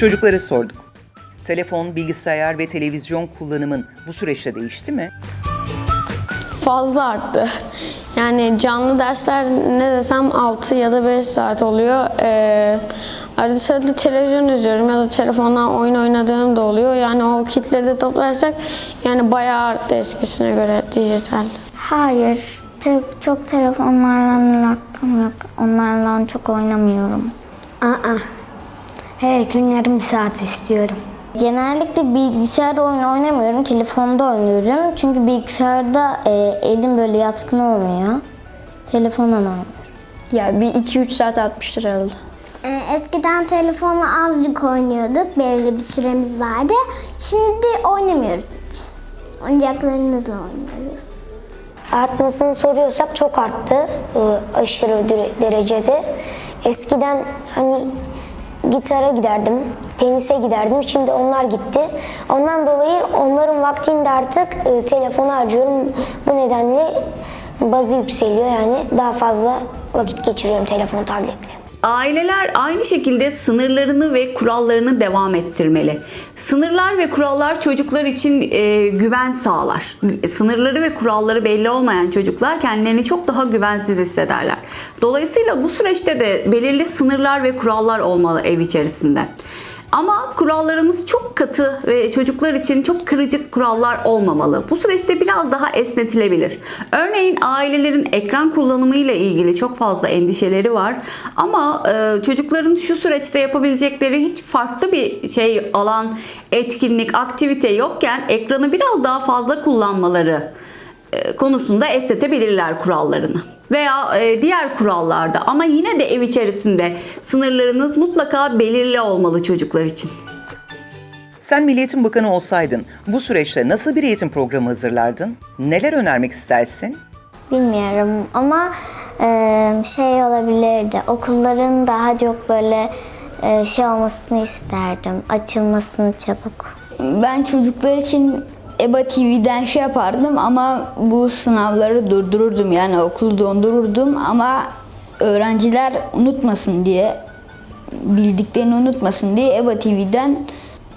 Çocuklara sorduk. Telefon, bilgisayar ve televizyon kullanımın bu süreçte değişti mi? fazla arttı. Yani canlı dersler ne desem 6 ya da 5 saat oluyor. Ee, arada sırada televizyon izliyorum ya da telefondan oyun oynadığım da oluyor. Yani o kitleri de toplarsak yani bayağı arttı eskisine göre dijital. Hayır, te- çok telefonlarla alakam yok. Onlarla çok oynamıyorum. Her gün yarım saat istiyorum. Genellikle bilgisayarda oyun oynamıyorum, telefonda oynuyorum. Çünkü bilgisayarda e, elim böyle yatkın olmuyor. Telefonla oynuyorum. Ya bir 2-3 saat atmıştır herhalde. Ee, Eskiden telefonla azıcık oynuyorduk. Belirli bir süremiz vardı. Şimdi oynamıyoruz hiç. Oyuncaklarımızla oynuyoruz. Artmasını soruyorsak çok arttı. Ee, aşırı dere- derecede. Eskiden hani gitara giderdim, tenise giderdim. Şimdi onlar gitti. Ondan dolayı onların vaktinde artık e, telefonu harcıyorum. Bu nedenle bazı yükseliyor yani daha fazla vakit geçiriyorum telefon, tabletle. Aileler aynı şekilde sınırlarını ve kurallarını devam ettirmeli. Sınırlar ve kurallar çocuklar için e, güven sağlar. Sınırları ve kuralları belli olmayan çocuklar kendilerini çok daha güvensiz hissederler. Dolayısıyla bu süreçte de belirli sınırlar ve kurallar olmalı ev içerisinde. Ama kurallarımız çok katı ve çocuklar için çok kırıcı kurallar olmamalı. Bu süreçte biraz daha esnetilebilir. Örneğin ailelerin ekran kullanımı ile ilgili çok fazla endişeleri var. Ama e, çocukların şu süreçte yapabilecekleri hiç farklı bir şey alan, etkinlik, aktivite yokken ekranı biraz daha fazla kullanmaları konusunda esnetebilirler kurallarını. Veya e, diğer kurallarda ama yine de ev içerisinde sınırlarınız mutlaka belirli olmalı çocuklar için. Sen Milli Eğitim Bakanı olsaydın bu süreçte nasıl bir eğitim programı hazırlardın? Neler önermek istersin? Bilmiyorum ama e, şey olabilirdi. Okulların daha çok böyle e, şey olmasını isterdim. Açılmasını çabuk. Ben çocuklar için EBA TV'den şey yapardım ama bu sınavları durdururdum. Yani okulu dondururdum ama öğrenciler unutmasın diye, bildiklerini unutmasın diye EBA TV'den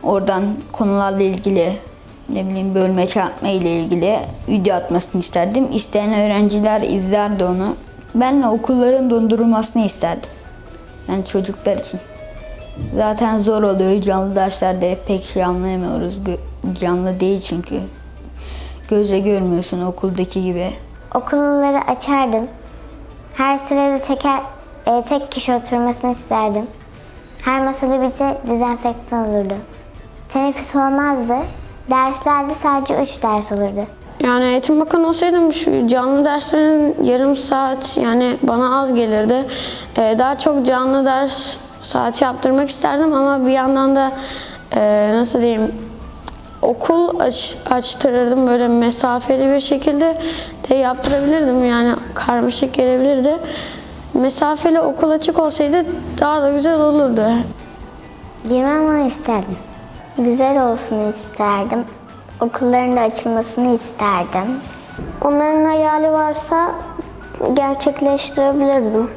oradan konularla ilgili ne bileyim bölme çarpma ile ilgili video atmasını isterdim. İsteyen öğrenciler izlerdi onu. Ben okulların dondurulmasını isterdim. Yani çocuklar için. Zaten zor oluyor. Canlı derslerde pek şey anlayamıyoruz. Canlı değil çünkü. Gözle görmüyorsun okuldaki gibi. Okulları açardım. Her sırada teker, e, tek kişi oturmasını isterdim. Her masada bir de dezenfektan olurdu. Teneffüs olmazdı. Derslerde sadece üç ders olurdu. Yani eğitim bakanı olsaydım şu canlı derslerin yarım saat yani bana az gelirdi. Ee, daha çok canlı ders saati yaptırmak isterdim ama bir yandan da e, nasıl diyeyim okul aç, açtırırdım böyle mesafeli bir şekilde de yaptırabilirdim yani karmaşık gelebilirdi. Mesafeli okul açık olsaydı daha da güzel olurdu. Bilmem ama isterdim. Güzel olsun isterdim. Okulların da açılmasını isterdim. Onların hayali varsa gerçekleştirebilirdim.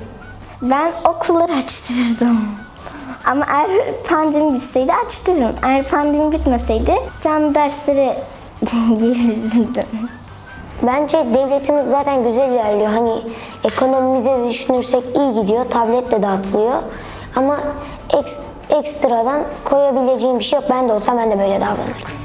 Ben okulları açtırırdım. Ama eğer pandemi bitseydi açtırırım. Eğer pandemi bitmeseydi canlı dersleri gelirdim. Bence devletimiz zaten güzel ilerliyor. Hani ekonomimize düşünürsek iyi gidiyor. Tablet de dağıtılıyor. Ama eks- ekstradan koyabileceğim bir şey yok. Ben de olsam ben de böyle davranırdım.